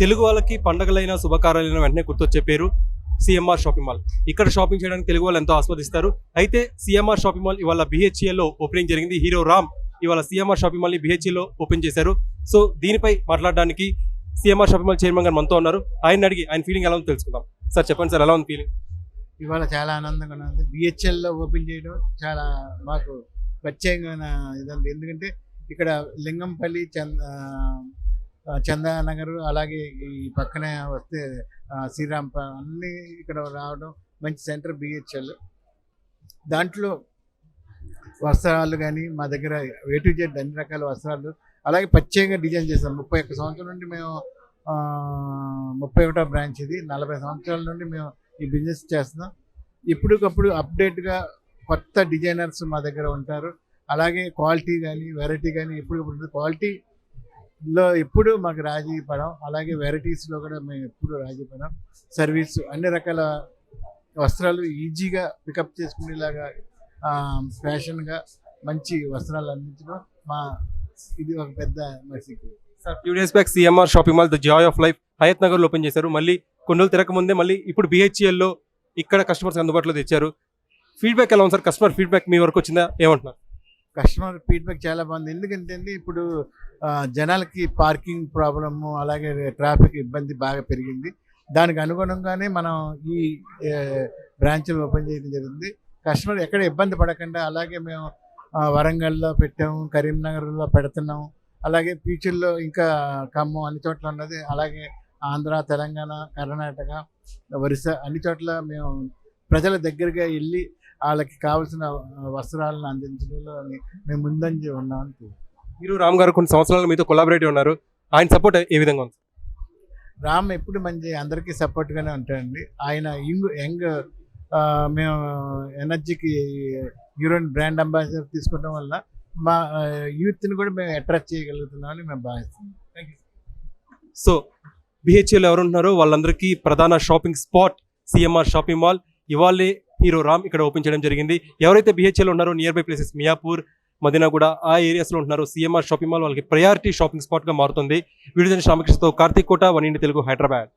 తెలుగు వాళ్ళకి పండగలైన శుభకార్యాలైన వెంటనే గుర్తొచ్చే పేరు సిఎంఆర్ షాపింగ్ మాల్ ఇక్కడ షాపింగ్ చేయడానికి తెలుగు వాళ్ళు ఎంతో ఆస్వాదిస్తారు. అయితే సిఎంఆర్ షాపింగ్ మాల్ ఇవాళ బిహెచ్ఏలో లో ఓపెనింగ్ జరిగింది. హీరో రామ్ ఇవాళ సిఎంఆర్ షాపింగ్ మాల్ని లో ఓపెన్ చేశారు. సో దీనిపై మాట్లాడడానికి సిఎంఆర్ షాపింగ్ మాల్ చైర్మన్ గారు మనతో ఉన్నారు. ఆయన అడిగి ఆయన ఫీలింగ్ ఎలా ఉందో తెలుసుకుందాం. సార్ చెప్పండి సార్ ఎలా ఉంది ఫీలింగ్ ఇవాళ చాలా ఆనందంగా ఉంది. బిహెచ్ఎల్లో ఓపెన్ చేయడం చాలా మాకు ప్రత్యేకమైన ఇదంతా ఎందుకంటే ఇక్కడ లింగంపల్లి చంద చందానగర్ అలాగే ఈ పక్కనే వస్తే శ్రీరామ్ శ్రీరాంప అన్నీ ఇక్కడ రావడం మంచి సెంటర్ బిహెచ్ఎల్. దాంట్లో వస్త్రాలు కానీ మా దగ్గర ఏ టు జెడ్ అన్ని రకాల వస్త్రాలు. అలాగే ప్రత్యేకంగా డిజైన్ చేస్తాం ముప్పై ఒక్క సంవత్సరం నుండి మేము ముప్పై ఒకటో బ్రాంచ్ ఇది. నలభై సంవత్సరాల నుండి మేము ఈ బిజినెస్ చేస్తున్నాం. ఇప్పటికప్పుడు అప్డేట్గా కొత్త డిజైనర్స్ మా దగ్గర ఉంటారు. అలాగే క్వాలిటీ కానీ వెరైటీ కానీ ఎప్పటికప్పుడు లో ఎప్పుడు మాకు రాజీ పడం అలాగే వెరైటీస్లో కూడా మేము ఎప్పుడు రాజీ పడం సర్వీస్ అన్ని రకాల వస్త్రాలు ఈజీగా పికప్ చేసుకునేలాగా ఫ్యాషన్గా మంచి వస్త్రాలు అందించడం మా ఇది ఒక పెద్ద మా secret sir few days back CMR shopping mall the joy of life Hayath నగర్లో ఓపెన్ చేశారు. మళ్ళీ కొన్ని రోజులు తిరగక ముందే మళ్ళీ ఇప్పుడు బిహెచ్ఎల్లో ఇక్కడ కస్టమర్స్ అందుబాటులో తెచ్చారు. ఫీడ్బ్యాక్ ఎలా ఉంది సార్? కస్టమర్ ఫీడ్బ్యాక్ మీ వరకు వచ్చిందా? ఏమంటున్నారు? కస్టమర్ ఫీడ్బ్యాక్ చాలా బాగుంది. ఎందుకంటే అండి ఇప్పుడు జనాలకి పార్కింగ్ ప్రాబ్లము అలాగే ట్రాఫిక్ ఇబ్బంది బాగా పెరిగింది. దానికి అనుగుణంగానే మనం ఈ బ్రాంచ్లు ఓపెన్ చేయడం జరిగింది. కస్టమర్ ఎక్కడ ఇబ్బంది పడకుండా అలాగే మేము వరంగల్లో పెట్టాము కరీంనగర్లో పెడుతున్నాం అలాగే ఫ్యూచర్లో ఇంకా ఖమ్మం అన్ని చోట్ల ఉన్నది. అలాగే ఆంధ్ర తెలంగాణ కర్ణాటక ఒరిస్సా అన్ని చోట్ల మేము ప్రజల దగ్గరగా వెళ్ళి వాళ్ళకి కావాల్సిన వస్త్రాలను అందించడంలో మేము ముందంజ ఉన్నామని తెలుసు. మీరు రామ్ గారు కొన్ని సంవత్సరాలు మీతో కొలాబరేటివ్ ఉన్నారు. ఆయన సపోర్ట్ ఏ విధంగా ఉంది? రామ్ ఎప్పుడు మంచి అందరికీ సపోర్ట్గానే ఉంటాడండి. ఆయన యంగ్ యంగ్ మేము ఎనర్జీకి హీరోయిన్ బ్రాండ్ అంబాసిడర్ తీసుకోవడం వల్ల మా యూత్ని కూడా మేము అట్రాక్ట్ చేయగలుగుతున్నామని మేము భావిస్తున్నాం. సో బిహెచ్ఎల్ ఎవరు ఉంటున్నారో వాళ్ళందరికీ ప్రధాన shopping spot CMR shopping mall. ఇవాళే హీరో రామ్ ఇక్కడ ఓపెన్ చేయడం జరిగింది. ఎవరైతే బిహెచ్ఎల్ ఉన్నారో nearby places Miyapur Madinaguda ఆ ఏరియాస్లో ఉంటున్నారు సీఎంఆర్ షాపింగ్ మాల్ వాళ్ళకి ప్రయారిటీ షాపింగ్ స్పాట్గా మారుతుంది. వీడియో రామకృష్ణతో కార్తీక్ కోట వన్ ఇండి తెలుగు హైదరాబాద్.